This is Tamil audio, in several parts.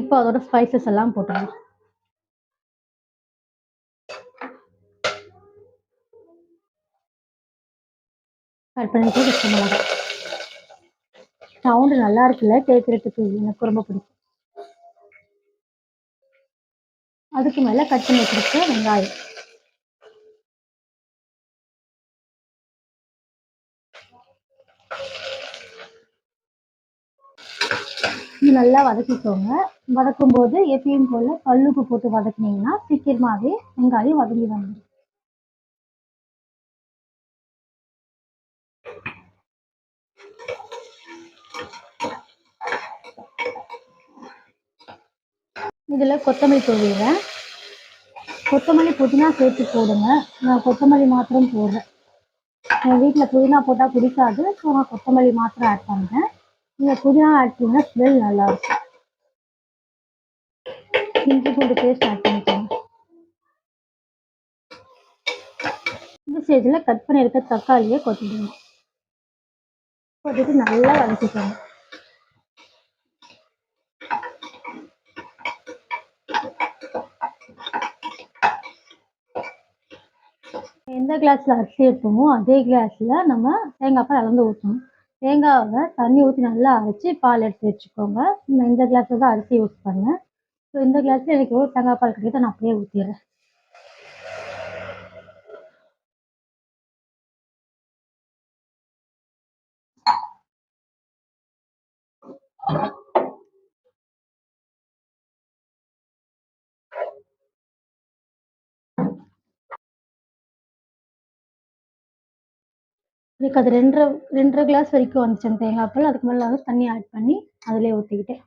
இப்போ அதோட ஸ்பைசஸ் எல்லாம் போட்டுடலாம். கட் பண்ணிட்டு பச்சை மிளகாய் சவுண்டு நல்லா இருக்குல்ல கேட்குறதுக்கு எனக்கு ரொம்ப பிடிக்கும். அதுக்கு மேலே கட் பண்ணி வச்சிருக்க வெங்காயம். நல்லா வதக்கிக்கோங்க. வதக்கும் போது எப்பயும் போல் கல்லுக்கு போட்டு வதக்குனீங்கன்னா சீக்கிரமாகவே வெங்காயம் வதங்கி வந்துடும் இதில் கொத்தமல்லி தூவிடுறேன் கொத்தமல்லி புதினா சேர்த்து போடுங்க. நான் கொத்தமல்லி மாத்திரம் போடுறேன் என் வீட்டில் புதினா போட்டால் பிடிக்காது. ஸோ நான் கொத்தமல்லி மாத்திரம் ஆட் பண்ணுறேன் நீங்கள் புதினா ஆட் பண்ணிங்கன்னா ஸ்மெல் நல்லாயிருக்கும் இஞ்சி பூண்டு பேஸ்ட் ஆட் பண்ணிக்கோங்க இந்த ஸ்டேஜில் கட் பண்ணியிருக்க தக்காளியை கொட்டிடுங்க. கொட்டிட்டு நல்லா வதக்கிக்கோங்க. எந்த கிளாஸில் அரிசி எடுத்தோமோ அதே கிளாஸில் நம்ம தேங்காய் பால் அளந்து ஊற்றணும் தேங்காவை தண்ணி ஊற்றி நல்லா அரைச்சி பால் எடுத்து வச்சுக்கோங்க. நான் இந்த கிளாஸில் தான் அரிசி யூஸ் பண்ணேன். ஸோ இந்த கிளாஸில் எனக்கு எவ்வளோ தேங்காய் பால் கிடைக்குதோ நான் அப்படியே ஊற்றிடுறேன் எனக்கு அது ரெண்டரை ரெண்டரை கிளாஸ் வரைக்கும் வந்துச்சு அந்த தேங்காய் பால். அதுக்கு மேலே வந்து தண்ணி ஆட் பண்ணி அதிலே ஊற்றிக்கிட்டேன்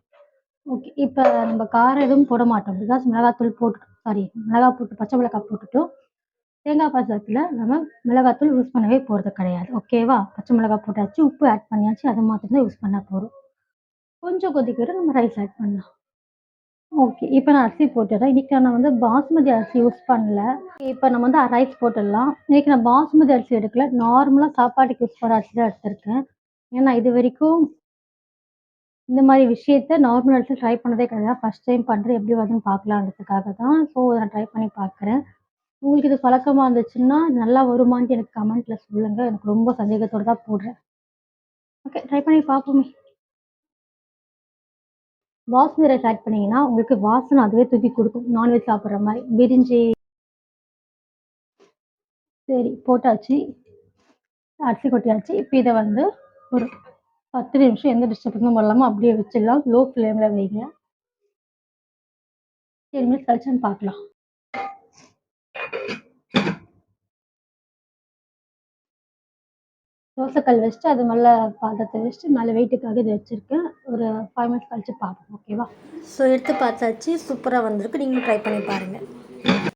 ஓகே இப்போ நம்ம காரம் எதுவும் போட மாட்டோம். பிகாஸ் மிளகாத்தூள் போட்டு சாரி மிளகா போட்டு பச்சை மிளகாய் போட்டுட்டோம். தேங்காய் பாசத்தில் நம்ம மிளகாத்தூள் யூஸ் பண்ணவே போகிறது கிடையாது. ஓகேவா பச்சை மிளகாய் போட்டாச்சு உப்பு ஆட் பண்ணியாச்சு. அதை மாத்திரம் தான் யூஸ் பண்ண போகிறோம் கொஞ்சம் கொதிக்கிற நம்ம ரைஸ் ஆட் பண்ணலாம். ஓகே இப்போ நான் அரிசி போட்டுடுறேன். இன்றைக்கி நான் வந்து பாஸ்மதி அரிசி யூஸ் பண்ணல. இப்போ நம்ம வந்து ரைஸ் போட்டுடலாம். இன்றைக்கி நான் பாஸ்மதி அரிசி எடுக்கல. நார்மலாக சாப்பாட்டுக்கு யூஸ் பண்ணுற அரிசி தான் எடுத்திருக்கேன். ஏன்னா இது வரைக்கும் இந்த மாதிரி விஷயத்த நார்மல் அரிசி ட்ரை பண்ணதே கிடையாது. ஃபஸ்ட் டைம் பண்ணுறேன் எப்படி வருதுன்னு பார்க்கலான்றதுக்காக தான். ஸோ நான் ட்ரை பண்ணி பார்க்குறேன். உங்களுக்கு இது பழக்கமாக இருந்துச்சுன்னா நல்லா வருமானு எனக்கு கமெண்ட்டில் சொல்லுங்கள் எனக்கு ரொம்ப சந்தேகத்தோடு தான் போடுறேன். ஓகே ட்ரை பண்ணி பார்ப்போமே. பாஸ்மதி ரைஸ் ஆட் பண்ணிங்கன்னா உங்களுக்கு வாசனை அதுவே தூக்கி கொடுக்கும். நான்வெஜ் சாப்பிட்ற மாதிரி. விரிஞ்சி சரி போட்டாச்சு. அரிசி கொட்டியாச்சு. இப்போ இதை வந்து ஒரு பத்து நிமிஷம் எந்த டிஸ்டர்பன்ஸும் இல்லாமல் அப்படியே வச்சிடலாம். லோ ஃப்ளேமில் வைங்க. டென் மினிட்ஸ் கழிச்சுன்னு பார்க்கலாம். தோசைக்கல் வச்சுட்டு அது மேலே பாத்திரத்தை வச்சுட்டு மேலே வெயிட்டுக்காக இதை வச்சுருக்கேன். ஒரு ஃபைவ் மினிட்ஸ் கழிச்சு பார்ப்போம் ஓகேவா ஸோ எடுத்து பார்த்தாச்சு. சூப்பராக வந்திருக்கு. நீங்களும் ட்ரை பண்ணி பாருங்கள்